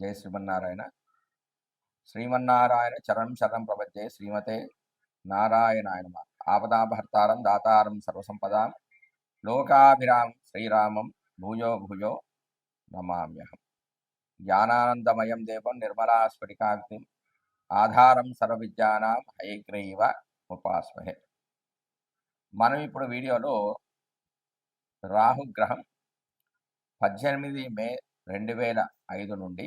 జయ శ్రీమన్నారాయణ. శ్రీమన్నారాయణ చరణం శరణం ప్రపంచే శ్రీమతే నారాయణాయనమ ఆపదాభర్తారం దాతారం సర్వసంపదాం. లోకాభిరామం శ్రీరామం భూయో భూయో నమామ్యహం. జ్ఞానానందమయం దేవం నిర్మలా స్ఫటికాగ్నిం ఆధారం సర్వవిద్యానాం హయగ్రీవ ఉపాస్మహే మనం ఇప్పుడు వీడియోలో రాహుగ్రహం పద్దెనిమిది మే రెండు వేల ఐదు నుండి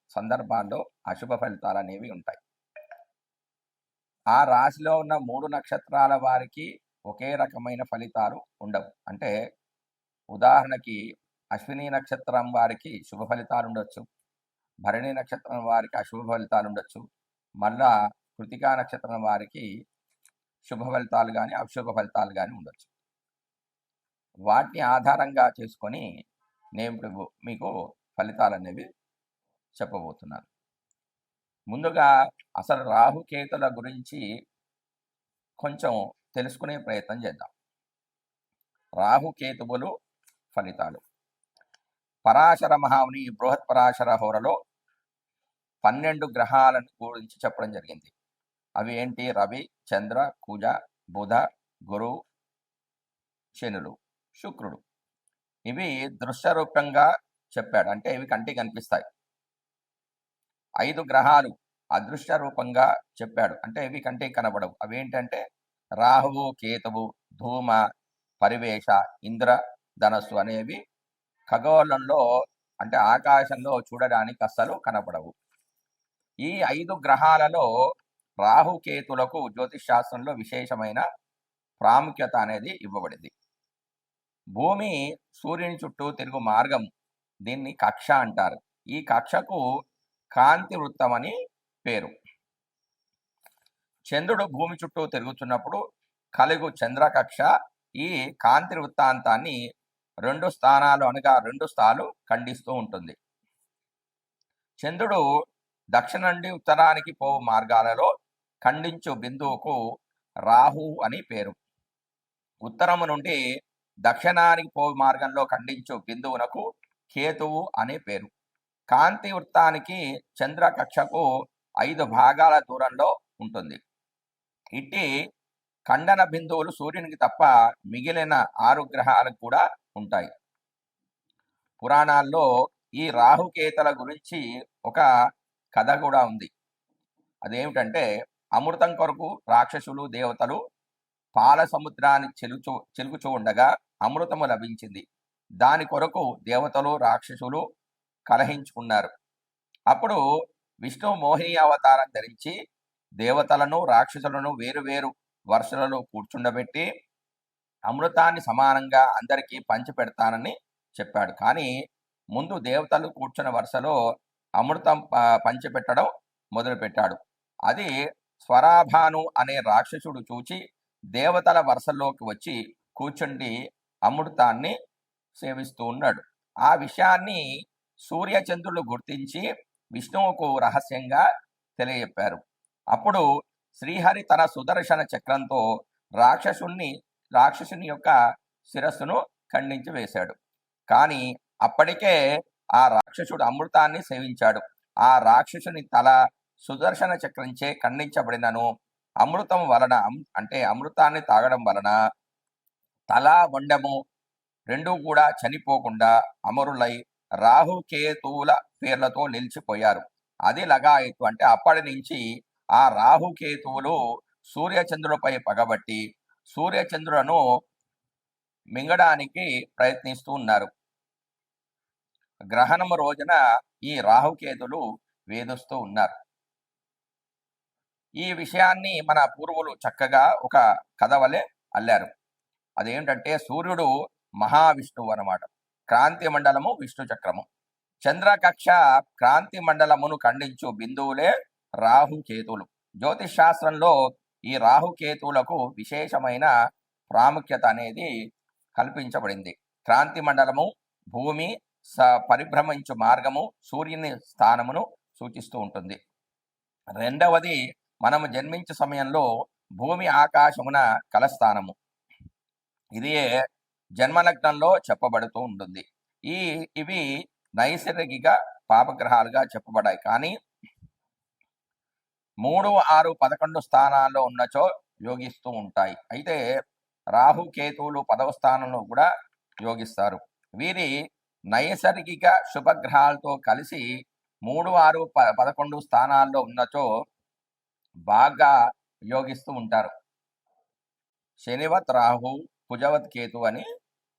సందర్భాల్లో అశుభ ఫలితాలు అనేవి ఉంటాయి. ఆ రాశిలో ఉన్న మూడు నక్షత్రాల వారికి ఒకే రకమైన ఫలితాలు ఉండవు. అంటే ఉదాహరణకి అశ్విని నక్షత్రం వారికి శుభ ఫలితాలు ఉండొచ్చు. భరణి నక్షత్రం వారికి అశుభ ఫలితాలు ఉండొచ్చు. మళ్ళా కృతికా నక్షత్రం వారికి శుభ ఫలితాలు కానీ అశుభ ఫలితాలు కానీ ఉండొచ్చు. వాటిని ఆధారంగా చేసుకొని నేను ఇప్పుడు మీకు ఫలితాలు అనేవి చెప్పబోతున్నారు. ముందుగా అసలు రాహుకేతుల గురించి కొంచెం తెలుసుకునే ప్రయత్నం చేద్దాం. రాహుకేతువులు ఫలితాలు. పరాశర మహాముని బృహత్ పరాశర హోరలో పన్నెండు గ్రహాలను గురించి చెప్పడం జరిగింది. అవి ఏంటి? రవి చంద్ర కుజ బుధ గురు శనులు శుక్రుడు. ఇవి దృశ్యరూపంగా చెప్పాడు. అంటే ఇవి కంటికి కనిపిస్తాయి. ఐదు గ్రహాలు అదృశ్య రూపంగా చెప్పాడు. అంటే ఇవి కంటికి కనబడవు. అవి ఏంటంటే రాహువు కేతువు ధూమ పరివేష ఇంద్ర ధనస్సు అనేవి ఖగోళంలో అంటే ఆకాశంలో చూడడానికి అస్సలు కనపడవు ఈ ఐదు గ్రహాలలో రాహుకేతులకు జ్యోతిష్ శాస్త్రంలో విశేషమైన ప్రాముఖ్యత అనేది ఇవ్వబడింది. భూమి సూర్యుని చుట్టూ తిరుగు మార్గం దీన్ని కక్ష అంటారు. ఈ కక్షకు కాంతి వృత్తం అని పేరు. చంద్రుడు భూమి చుట్టూ తిరుగుతున్నప్పుడు కలుగు చంద్రకక్ష ఈ కాంతి వృత్తాంతాన్ని రెండు స్థానాలు అనగా రెండు స్థాలు ఖండిస్తూ ఉంటుంది. చంద్రుడు దక్షిణ నుండి ఉత్తరానికి పో మార్గాలలో ఖండించు బిందువుకు రాహు అని పేరు. ఉత్తరము నుండి దక్షిణానికి పో మార్గంలో ఖండించు బిందువునకు కేతువు అనే పేరు. కాంతి వృత్తానికి చంద్ర కక్షకు ఐదు భాగాల దూరంలో ఉంటుంది. ఇట్టి ఖండన బిందువులు సూర్యునికి తప్ప మిగిలిన ఆరు గ్రహాలకు కూడా ఉంటాయి. పురాణాల్లో ఈ రాహుకేతల గురించి ఒక కథ కూడా ఉంది. అదేమిటంటే అమృతం కొరకు రాక్షసులు దేవతలు పాల సముద్రాన్ని చెలుచు చెలుకుచూ ఉండగా అమృతము లభించింది. దాని కొరకు దేవతలు రాక్షసులు కలహించుకున్నారు. అప్పుడు విష్ణు మోహిని అవతారం ధరించి దేవతలను రాక్షసులను వేరు వేరు వరుసలలో కూర్చుండబెట్టి అమృతాన్ని సమానంగా అందరికీ పంచి పెడతానని చెప్పాడు. కానీ ముందు దేవతలు కూర్చున్న వరుసలో అమృతం ప- పంచిపెట్టడం మొదలుపెట్టాడు. అది స్వరాభాను అనే రాక్షసుడు చూచి దేవతల వరుసలోకి వచ్చి కూర్చుండి అమృతాన్ని సేవిస్తూ ఉన్నాడు. ఆ విషయాన్ని సూర్యచంద్రులు గుర్తించి విష్ణువుకు రహస్యంగా తెలియజెప్పారు. అప్పుడు శ్రీహరి తన సుదర్శన చక్రంతో రాక్షసుణ్ణి రాక్షసుని యొక్క శిరస్సును ఖండించి వేశాడు. కానీ అప్పటికే ఆ రాక్షసుడు అమృతాన్ని సేవించాడు. ఆ రాక్షసుని తల సుదర్శన చక్రంచే ఖండించబడినను అమృతం వలన అంటే అమృతాన్ని తాగడం వలన తల వండము రెండూ కూడా చనిపోకుండా అమరులై రాహుకేతువుల పేర్లతో నిలిచిపోయారు. అది లగాయత్తు అంటే అప్పటి నుంచి ఆ రాహుకేతువులు సూర్యచంద్రులపై పగబట్టి సూర్యచంద్రులను మింగడానికి ప్రయత్నిస్తూ ఉన్నారు. గ్రహణము రోజున ఈ రాహుకేతులు వేధిస్తూ ఉన్నారు. ఈ విషయాన్ని మన పూర్వులు చక్కగా ఒక కథ వలె అల్లారు. అదేంటంటే సూర్యుడు మహావిష్ణువు అన్నమాట. క్రాంతి మండలము విష్ణు చక్రము. చంద్రకక్ష క్రాంతి మండలమును ఖండించు బిందువులే రాహుకేతులు జ్యోతిష్ శాస్త్రంలో ఈ రాహుకేతువులకు విశేషమైన ప్రాముఖ్యత అనేది కల్పించబడింది. క్రాంతి మండలము భూమి స పరిభ్రమించు మార్గము సూర్యుని స్థానమును సూచిస్తూ ఉంటుంది. రెండవది మనము జన్మించే సమయంలో భూమి ఆకాశమున కలస్థానము. ఇది జన్మలగ్నంలో చెప్పబడుతూ ఉంటుంది. ఈ ఇవి నైసర్గిక పాపగ్రహాలుగా చెప్పబడాయి కానీ మూడు ఆరు పదకొండు స్థానాల్లో ఉన్నచో యోగిస్తూ ఉంటాయి. అయితే రాహు కేతువులు పదవ స్థానంలో కూడా యోగిస్తారు. వీరి నైసర్గిక శుభగ్రహాలతో కలిసి మూడు ఆరు ప పదకొండు స్థానాల్లో ఉన్నచో బాగా యోగిస్తూ ఉంటారు. శనివత్ రాహు కుజవత్ కేతు అని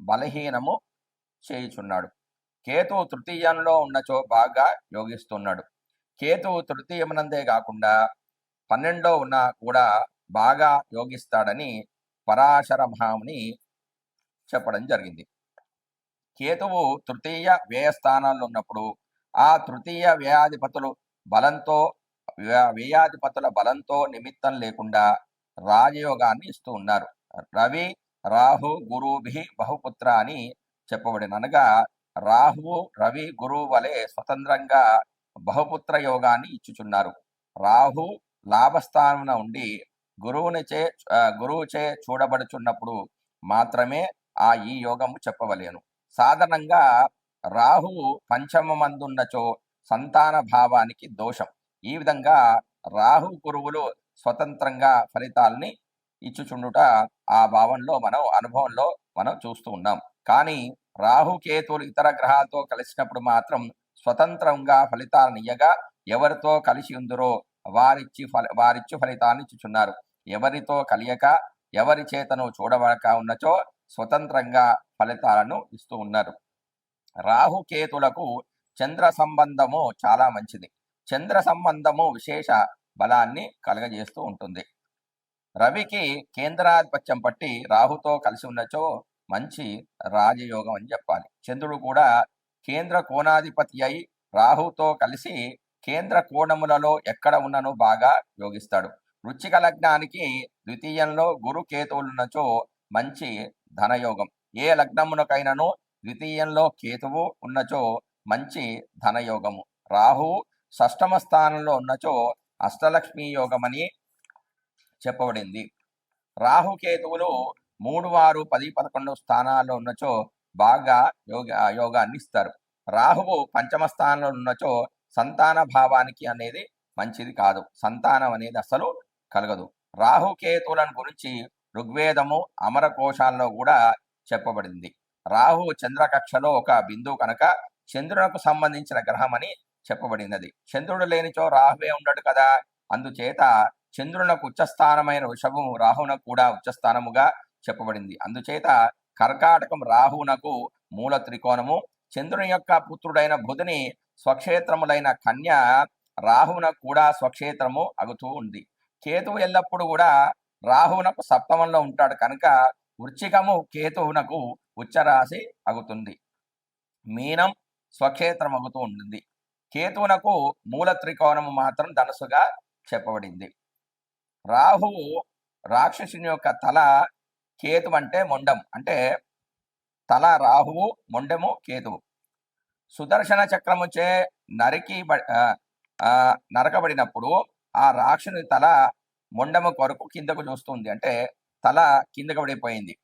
బలహీనము చేయుచున్నాడు. కేతు తృతీయంలో ఉన్నచో బాగా యోగిస్తున్నాడు. కేతువు తృతీయమునందే కాకుండా పన్నెండో ఉన్న కూడా బాగా యోగిస్తాడని పరాశర మహాముని చెప్పడం జరిగింది. కేతువు తృతీయ వ్యయ స్థానాల్లో ఉన్నప్పుడు ఆ తృతీయ వ్యయాధిపతులు బలంతో వ్య- వ్యయాధిపతుల బలంతో నిమిత్తం లేకుండా రాజయోగాన్ని ఇస్తూ ఉన్నారు. రవి రాహు గురుభి బహుపుత్ర అని చెప్పబడిన అనగా రాహువు రవి గురువు వలె స్వతంత్రంగా బహుపుత్ర యోగాన్ని ఇచ్చుచున్నారు. రాహు లాభస్థానమున ఉండి గురువునిచే గురువుచే చూడబడుచున్నప్పుడు మాత్రమే ఆ ఈ యోగము చెప్పవలేను. సాధారణంగా రాహువు పంచమ మందున్నచో సంతాన భావానికి దోషం. ఈ విధంగా రాహు గురువులు స్వతంత్రంగా ఫలితాల్ని ఇచ్చుచుండుట ఆ భావంలో మనం అనుభవంలో మనం చూస్తూ ఉన్నాం. కానీ రాహుకేతులు ఇతర గ్రహాలతో కలిసినప్పుడు మాత్రం స్వతంత్రంగా ఫలితాలను ఇయ్యగా ఎవరితో కలిసి ఉందరో వారిచ్చి ఫల వారిచ్చు ఫలితాన్ని ఇచ్చుచున్నారు. ఎవరితో కలియక ఎవరి చేతను చూడబడక ఉన్నచో స్వతంత్రంగా ఫలితాలను ఇస్తూ ఉన్నారు. రాహుకేతులకు చంద్ర సంబంధము చాలా మంచిది. చంద్ర సంబంధము విశేష బలాన్ని కలగజేస్తూ ఉంటుంది. రవికి కేంద్రాధిపత్యం పట్టి రాహుతో కలిసి ఉన్నచో మంచి రాజయోగం అని చెప్పాలి. చంద్రుడు కూడా కేంద్ర కోణాధిపతి అయి రాహుతో కలిసి కేంద్ర కోణములలో ఎక్కడ ఉన్నను బాగా యోగిస్తాడు. వృచ్చిక లగ్నానికి ద్వితీయంలో గురు కేతువులున్నచో మంచి ధనయోగం. ఏ లగ్నమునకైనను ద్వితీయంలో కేతువు ఉన్నచో మంచి ధనయోగము. రాహు షష్టమ స్థానంలో ఉన్నచో అష్టలక్ష్మి యోగమని చెప్పబడింది. రాహుకేతువులు మూడు వారు పది పదకొండు స్థానాల్లో ఉన్నచో బాగా యోగ యోగాన్ని ఇస్తారు. రాహువు పంచమ స్థానంలో ఉన్నచో సంతాన భావానికి అనేది మంచిది కాదు. సంతానం అనేది అసలు కలగదు. రాహుకేతువులను గురించి ఋగ్వేదము అమర కోశాల్లో కూడా చెప్పబడింది. రాహు చంద్రకక్షలో ఒక బిందువు కనుక చంద్రునకు సంబంధించిన గ్రహం అని చెప్పబడినది. చంద్రుడు లేనిచో రాహువే ఉండడు కదా! అందుచేత చంద్రునకు ఉచ్చస్థానమైన వృషభము రాహునకు కూడా ఉచ్చస్థానముగా చెప్పబడింది. అందుచేత కర్కాటకం రాహునకు మూల త్రికోణము చంద్రుని యొక్క పుత్రుడైన బుధుని స్వక్షేత్రములైన కన్య రాహువునకు కూడా స్వక్షేత్రము అగుతూ ఉంది. కేతువు ఎల్లప్పుడూ కూడా రాహువునకు సప్తమంలో ఉంటాడు కనుక వృచ్చికము కేతువునకు ఉచ్చరాశి అగుతుంది. మీనం స్వక్షేత్రం అగుతూ ఉంటుంది. కేతువునకు మూల త్రికోణము మాత్రం ధనసుగా చెప్పబడింది. రాహువు రాక్షసుని యొక్క తల కేతు అంటే మొండం. అంటే తల రాహువు మొండము కేతువు. సుదర్శన చక్రముచే నరికి నరకబడినప్పుడు ఆ రాక్షసుని తల మొండము కొరకు కిందకు చూస్తుంది అంటే తల కిందకు పడిపోయింది.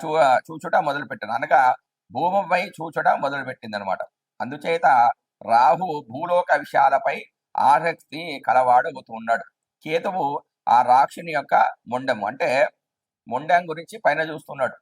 చూ చూచుట మొదలు పెట్టాను అనగా భూమిపై చూచుట మొదలు పెట్టింది అనమాట అందుచేత రాహు భూలోక విషయాలపై ఆసక్తి కలవాడు ఉన్నాడు. కేతువు ఆ రాక్షుని యొక్క మొండెము. అంటే మొండెం గురించి పైన చూస్తున్నాడు.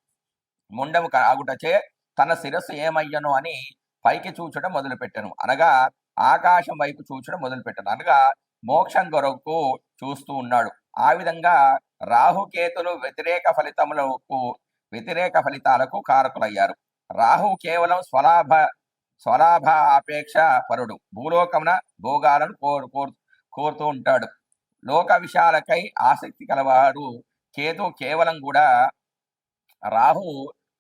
మొండెము ఆగుటచే తన శిరస్సు ఏమయ్యను అని పైకి చూచడం మొదలుపెట్టాను. అనగా ఆకాశం వైపు చూచడం మొదలుపెట్టాను. అనగా మోక్షం కొరకు చూస్తూ ఉన్నాడు. ఆ విధంగా రాహుకేతులు వ్యతిరేక ఫలితములకు వ్యతిరేక ఫలితాలకు కారకులయ్యారు. రాహు కేవలం స్వలాభ స్వలాభ ఆపేక్ష పరుడు. భూలోకమున భోగాలను కోరు కోరు- కోరుతూ ఉంటాడు. లోక విషయాలకై ఆసక్తి కలవారు కేతు కేవలం కూడా రాహు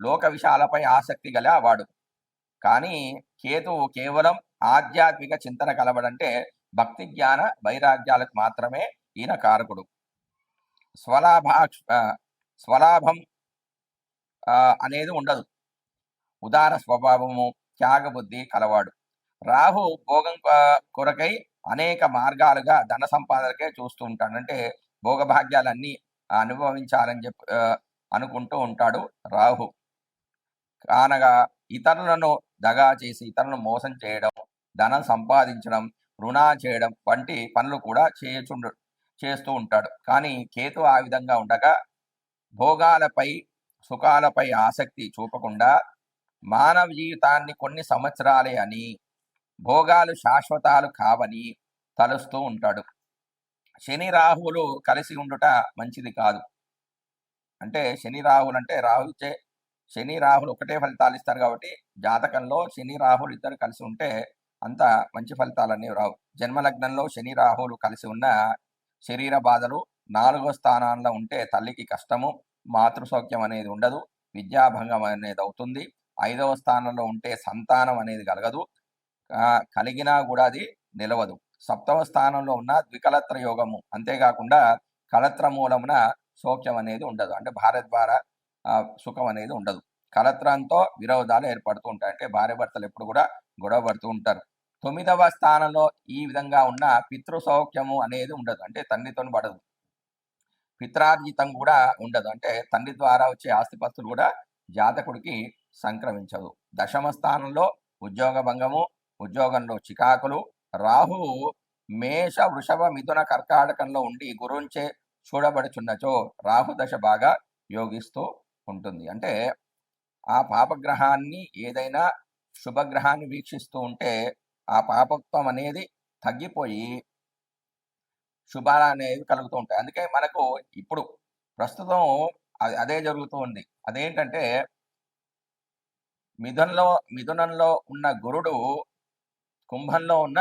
లోక విషయాలపై ఆసక్తి గల వాడు. కానీ కేతు కేవలం ఆధ్యాత్మిక చింతన కలవడంటే భక్తి జ్ఞాన వైరాగ్యాలకు మాత్రమే ఈయన కారకుడు. స్వలాభాక్ష స్వలాభం అనేది ఉండదు. ఉదార స్వభావము త్యాగబుద్ధి కలవాడు. రాహు భోగం కొరకై అనేక మార్గాలుగా ధన సంపాదనకే చూస్తూ ఉంటాడు. అంటే భోగభాగ్యాలన్నీ అనుభవించాలని చెప్పి అనుకుంటూ ఉంటాడు రాహు. కానగా ఇతరులను దగా చేసి ఇతరులను మోసం చేయడం ధనం సంపాదించడం రుణా చేయడం వంటి పనులు కూడా చేయుచుండు చేస్తూ ఉంటాడు. కానీ కేతు ఆ విధంగా ఉండగా భోగాలపై సుఖాలపై ఆసక్తి చూపకుండా మానవ జీవితాన్ని కొన్ని సంవత్సరాలే అని భోగాలు శాశ్వతాలు కావని తలుస్తూ ఉంటాడు. శని రాహువులు కలిసి ఉండుట మంచిది కాదు. అంటే శని రాహులు అంటే రాహు ఇచ్చే శని రాహులు ఒకటే ఫలితాలు ఇస్తారు కాబట్టి జాతకంలో శని రాహులు ఇద్దరు కలిసి ఉంటే అంత మంచి ఫలితాలన్నీ రావు. జన్మలగ్నంలో శని రాహులు కలిసి ఉన్న శరీర బాధలు నాలుగో స్థానాల్లో ఉంటే తల్లికి కష్టము మాతృసౌఖ్యం అనేది ఉండదు విద్యాభంగం అనేది అవుతుంది. ఐదవ స్థానంలో ఉంటే సంతానం అనేది కలగదు. కలిగినా కూడా అది నిలవదు. సప్తవ స్థానంలో ఉన్న ద్వికలత్ర యోగము. అంతేకాకుండా కలత్ర మూలమున సౌఖ్యం అనేది ఉండదు. అంటే భార్య ద్వారా సుఖం అనేది ఉండదు. కలత్రంతో విరోధాలు ఏర్పడుతూ ఉంటాయి. అంటే భార్య భర్తలు ఎప్పుడు కూడా గొడవ పడుతూ ఉంటారు. తొమ్మిదవ స్థానంలో ఈ విధంగా ఉన్న పితృ సౌఖ్యము అనేది ఉండదు. అంటే తండ్రితో పడదు. పిత్రార్జితం కూడా ఉండదు. అంటే తండ్రి ద్వారా వచ్చే ఆస్తిపస్తులు కూడా జాతకుడికి సంక్రమించదు. దశమ స్థానంలో ఉద్యోగ భంగము ఉద్యోగంలో చికాకులు రాహువు మేష వృషభ మిథున కర్కాటకంలో ఉండి గురుంచే చూడబడుచున్నచో రాహు దశ బాగా యోగిస్తూ ఉంటుంది. అంటే ఆ పాపగ్రహాన్ని ఏదైనా శుభగ్రహాన్ని వీక్షిస్తూ ఉంటే ఆ పాపత్వం అనేది తగ్గిపోయి శుభాలు అనేది కలుగుతూ ఉంటాయి. అందుకే మనకు ఇప్పుడు ప్రస్తుతం అదే జరుగుతూ ఉంది. అదేంటంటే మిథునంలో మిథునంలో ఉన్న గురుడు కుంభంలో ఉన్న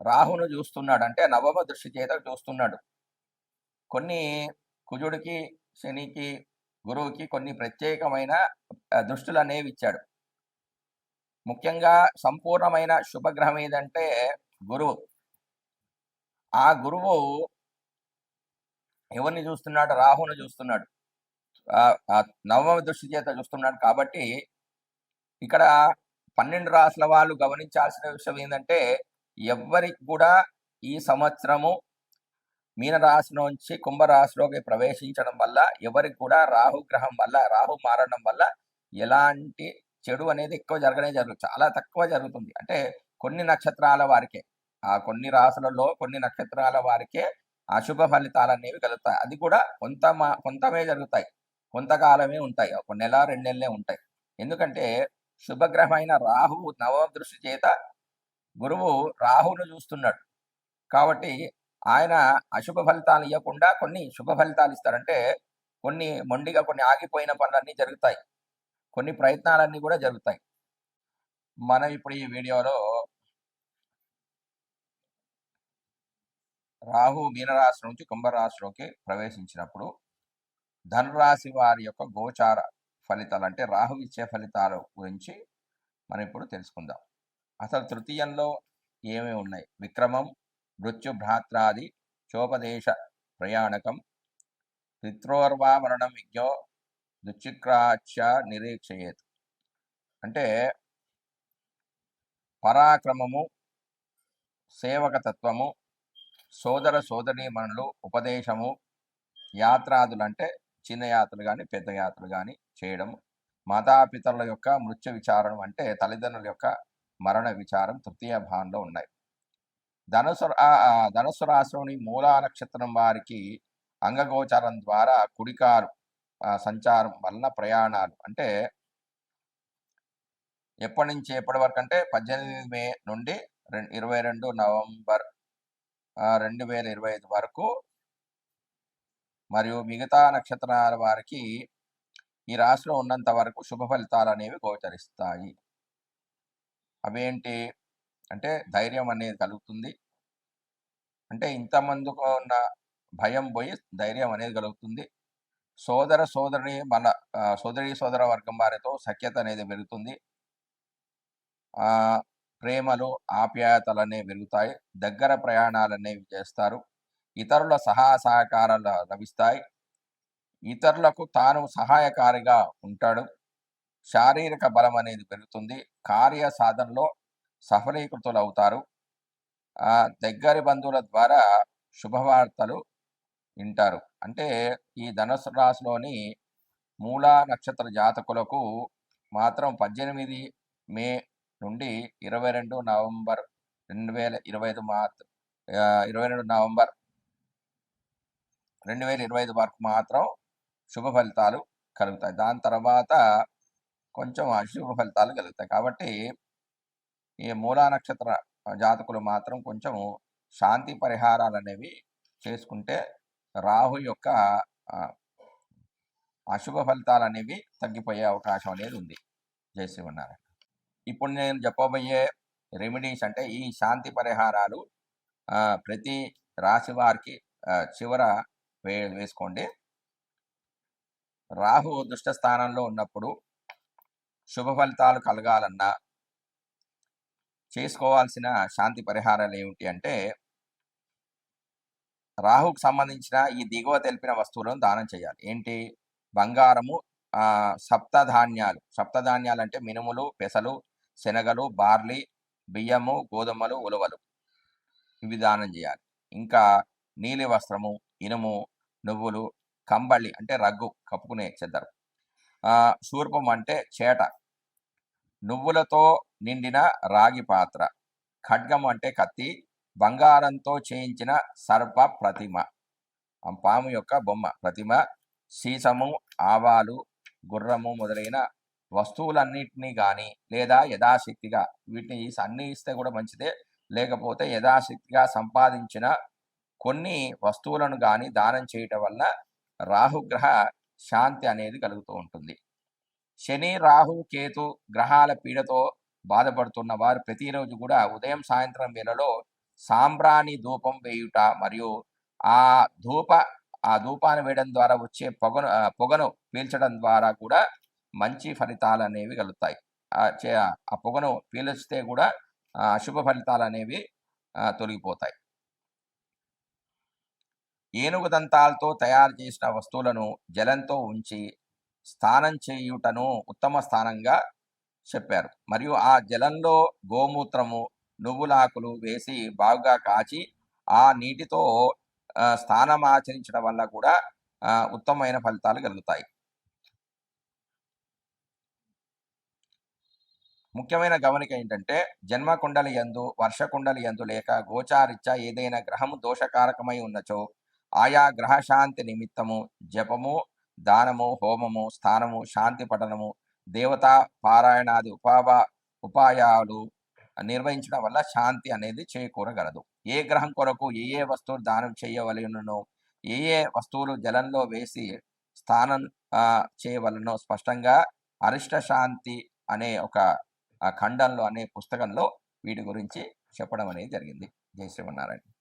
రాహును చూస్తున్నాడు. అంటే నవమ దృష్టి చేత చూస్తున్నాడు. కొన్ని కుజుడికి శనికి గురువుకి కొన్ని ప్రత్యేకమైన దృష్టులు అనేవి ఇచ్చాడు. ముఖ్యంగా సంపూర్ణమైన శుభగ్రహం ఏదంటే గురువు. ఆ గురువు ఎవరిని చూస్తున్నాడు? రాహును చూస్తున్నాడు. నవమ దృష్టి చేత చూస్తున్నాడు కాబట్టి ఇక్కడ పన్నెండు రాసుల వాళ్ళు గమనించాల్సిన విషయం ఏంటంటే ఎవ్వరికి కూడా ఈ సంవత్సరము మీనరాశి నుంచి కుంభరాశిలోకి ప్రవేశించడం వల్ల ఎవరికి కూడా రాహు గ్రహం వల్ల రాహు మారడం వల్ల ఎలాంటి చెడు అనేది ఎక్కువ జరగనే జరుగుతుంది చాలా తక్కువ జరుగుతుంది. అంటే కొన్ని నక్షత్రాల వారికే ఆ కొన్ని రాశులలో కొన్ని నక్షత్రాల వారికే అశుభ ఫలితాలు అనేవి కలుగుతాయి. అది కూడా కొంత మా- కొంతమే జరుగుతాయి. కొంతకాలమే ఉంటాయి. ఒక నెల రెండు నెలలే ఉంటాయి. ఎందుకంటే శుభగ్రహమైన రాహువు నవమ దృష్టి చేత గురువు రాహును చూస్తున్నాడు. కాబట్టి ఆయన అశుభ ఫలితాలు ఇవ్వకుండా కొన్ని శుభ ఫలితాలు ఇస్తారంటే కొన్ని మొండిగా కొన్ని ఆగిపోయిన పనులన్నీ జరుగుతాయి. కొన్ని ప్రయత్నాలన్నీ కూడా జరుగుతాయి. మనం ఇప్పుడు ఈ వీడియోలో రాహు మీనరాశి నుంచి కుంభరాశిలోకి ప్రవేశించినప్పుడు ధనురాశి వారి యొక్క గోచార ఫలితాలు అంటే రాహు ఇచ్చే ఫలితాల గురించి మనం ఇప్పుడు తెలుసుకుందాం. అసలు తృతీయంలో ఏమేమి ఉన్నాయి? విక్రమం మృత్యు భ్రాత్రాది చోపదేశ ప్రయాణకం పిత్రోర్వా మరణం విజ్ఞో దుచిక్రాచ్య నిరీక్షయేత్. అంటే పరాక్రమము సేవకతత్వము సోదర సోదరీమణులు ఉపదేశము యాత్రాదులు అంటే చిన్న యాత్రలు కానీ పెద్ద యాత్రలు కానీ చేయడం. మాతాపితరుల యొక్క మృత్యు విచారం అంటే తల్లిదండ్రుల యొక్క మరణ విచారం తృతీయ భావంలో ఉన్నాయి. ధనుసు ధనుసు రాశిలోని మూలా నక్షత్రం వారికి అంగగోచరం ద్వారా కుడికారు సంచారం వలన ప్రయాణాలు. అంటే ఎప్పటి నుంచి ఎప్పటి వరకు అంటే పద్దెనిమిది మే నుండి ఇరవై రెండు నవంబర్ రెండు వేల ఇరవై ఐదు వరకు మరియు మిగతా నక్షత్రాల వారికి ఈ రాశిలో ఉన్నంత వరకు శుభ ఫలితాలు అనేవి గోచరిస్తాయి. అవేంటి? అంటే ధైర్యం అనేది కలుగుతుంది. అంటే ఇంతమందికి ఉన్న భయం పోయి ధైర్యం అనేది కలుగుతుంది. సోదర సోదరిని మన సోదరి సోదర వర్గం వారితో సఖ్యత అనేది పెరుగుతుంది. ప్రేమలు ఆప్యాయతలు అనేవి పెరుగుతాయి. దగ్గర ప్రయాణాలు అనేవి చేస్తారు. ఇతరుల సహా సహకారాలు లభిస్తాయి. ఇతరులకు తాను సహాయకారిగా ఉంటాడు. శారీరక బలం అనేది పెరుగుతుంది. కార్య సాధనలో సఫలీకృతులు అవుతారు దగ్గరి బంధువుల ద్వారా శుభవార్తలు వింటారు. అంటే ఈ ధనుసు రాశిలోని మూలా నక్షత్ర జాతకులకు మాత్రం పద్దెనిమిది మే నుండి ఇరవై రెండు నవంబర్ రెండు వేల ఇరవై ఐదు మాత్రం ఇరవై రెండు నవంబర్ రెండు వేల ఇరవై ఐదు వరకు మాత్రం శుభ ఫలితాలు కలుగుతాయి. దాని తర్వాత కొంచెం అశుభ ఫలితాలు కలుగుతాయి. కాబట్టి ఈ మూలా నక్షత్ర జాతకులు మాత్రం కొంచెం శాంతి పరిహారాలు అనేవి చేసుకుంటే రాహు యొక్క అశుభ ఫలితాలు అనేవి తగ్గిపోయే అవకాశం అనేది ఉంది. జయ శ్రీమన్నారాయణ. ఇప్పుడు నేను చెప్పబోయే రెమెడీస్ అంటే ఈ శాంతి పరిహారాలు ప్రతి రాశి వారికి చివర వే వేసుకోండి. రాహు దుష్ట స్థానంలో ఉన్నప్పుడు శుభ ఫలితాలు కలగాలన్నా చేసుకోవాల్సిన శాంతి పరిహారాలు ఏమిటి అంటే రాహుకు సంబంధించిన ఈ దిగువ తెలిపిన వస్తువులను దానం చేయాలి. ఏంటి? బంగారము సప్తధాన్యాలు. సప్తధాన్యాలు అంటే మినుములు పెసలు శనగలు బార్లీ బియ్యము గోధుమలు ఉలవలు. ఇవి దానం చేయాలి. ఇంకా నీలి వస్త్రము ఇనుము నువ్వులు కంబళి అంటే రగ్గు కప్పుకునే చెద్దరు. శూర్పం అంటే చేట. నువ్వులతో నిండిన రాగి పాత్ర. ఖడ్గం అంటే కత్తి. బంగారంతో చేయించిన సర్ప ప్రతిమ. పాము యొక్క బొమ్మ. ప్రతిమ సీసము ఆవాలు గుర్రము మొదలైన వస్తువులన్నింటినీ కానీ లేదా యథాశక్తిగా వీటిని అన్ని ఇస్తే కూడా మంచిదే. లేకపోతే యథాశక్తిగా సంపాదించిన కొన్ని వస్తువులను కానీ దానం చేయటం వల్ల రాహుగ్రహ శాంతి అనేది కలుగుతూ ఉంటుంది. శని రాహు కేతు గ్రహాల పీడతో బాధపడుతున్న వారు ప్రతిరోజు కూడా ఉదయం సాయంత్రం వేళలో సాంబ్రాణి ధూపం వేయుట మరియు ఆ ధూప ఆ ధూపాన్ని వేయడం ద్వారా వచ్చే పొగను పొగను పీల్చడం ద్వారా కూడా మంచి ఫలితాలు అనేవి కలుగుతాయి. ఆ పొగను పీల్చితే కూడా అశుభ ఫలితాలు అనేవి తొలగిపోతాయి. ఏనుగు దంతాలతో తయారు చేసిన వస్తువులను జలంతో ఉంచి స్నానం చేయుటను ఉత్తమ స్థానంగా చెప్పారు. మరియు ఆ జలంలో గోమూత్రము నువ్వులాకులు వేసి బాగా కాచి ఆ నీటితో స్నానం ఆచరించడం వల్ల కూడా ఉత్తమమైన ఫలితాలు కలుగుతాయి. ముఖ్యమైన గమనిక ఏంటంటే జన్మకుండలి ఎందు వర్షకుండలి ఎందు లేక గోచారిత్యా ఏదైనా గ్రహము దోషకారకమై ఉన్నచో ఆయా గ్రహశాంతి నిమిత్తము జపము దానము హోమము స్థానము శాంతి పఠనము దేవతా పారాయణాది ఉపావ ఉపాయాలు నిర్వహించడం వల్ల శాంతి అనేది చేకూరగలదు. ఏ గ్రహం కొరకు ఏ ఏ వస్తువులు దానం చేయవలనో ఏ ఏ వస్తువులు జలంలో వేసి స్థానం చేయవలనో స్పష్టంగా అరిష్ట శాంతి అనే ఒక ఖండంలో అనే పుస్తకంలో వీటి గురించి చెప్పడం అనేది జరిగింది. జై శ్రీమన్నారాయణ.